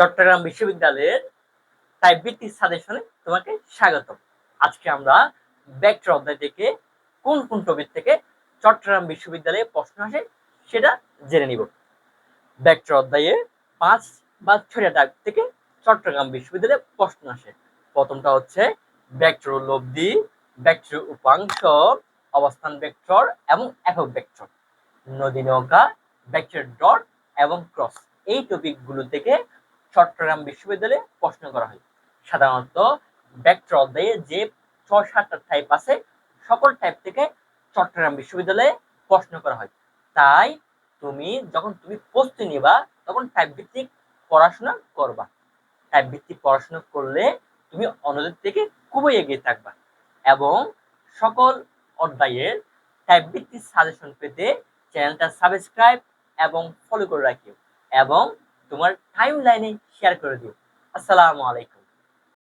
চট্টগ্রাম বিশ্ববিদ্যালয়ের টাইপ ভিত্তিক সাজেশনে তোমাকে স্বাগত আজকে আমরা ব্যাকট্র অধ্যায় থেকে কোন কোন টপিক থেকে চট্টগ্রাম বিশ্ববিদ্যালয়ে প্রশ্ন আসে সেটা জেনে নিব। ব্যাকট্র অধ্যায়ে পাঁচ বা ছয়টা টাইপ থেকে চট্টগ্রাম বিশ্ববিদ্যালয়ে প্রশ্ন আসে। প্রথমটা হচ্ছে ব্যাকট্র লব্ধি ব্যাকট্র উপাংশ, অবস্থান ভেক্টর এবং একক ভেক্টর নদী নৌকা ভেক্টর ডট এবং ক্রস এই টপিকগুলো থেকে চট্টগ্রাম বিশ্ববিদ্যালয়ে প্রশ্ন করা হয়। সাধারণত ভেক্টর অধ্যায়ে যে ছয় সাতটা টাইপ আছে, সকল টাইপ থেকে চট্টগ্রাম বিশ্ববিদ্যালয়ে প্রশ্ন করা হয়। তাই তুমি যখন তুমি প্রস্তুতি নিবা, তখন টাইপ ভিত্তিক পড়াশোনা করবা। টাইপ ভিত্তিক পড়াশোনা করলে তুমি অন্যদের থেকে খুবই এগিয়ে থাকবা এবং সকল অধ্যায়ের টাইপ ভিত্তিক সাজেশন পেতে চ্যানেলটা সাবস্ক্রাইব এবং ফলো করে রাখিও এবং তোমার টাইম লাইনে শেয়ার করে দিও। আসসালামু আলাইকুম।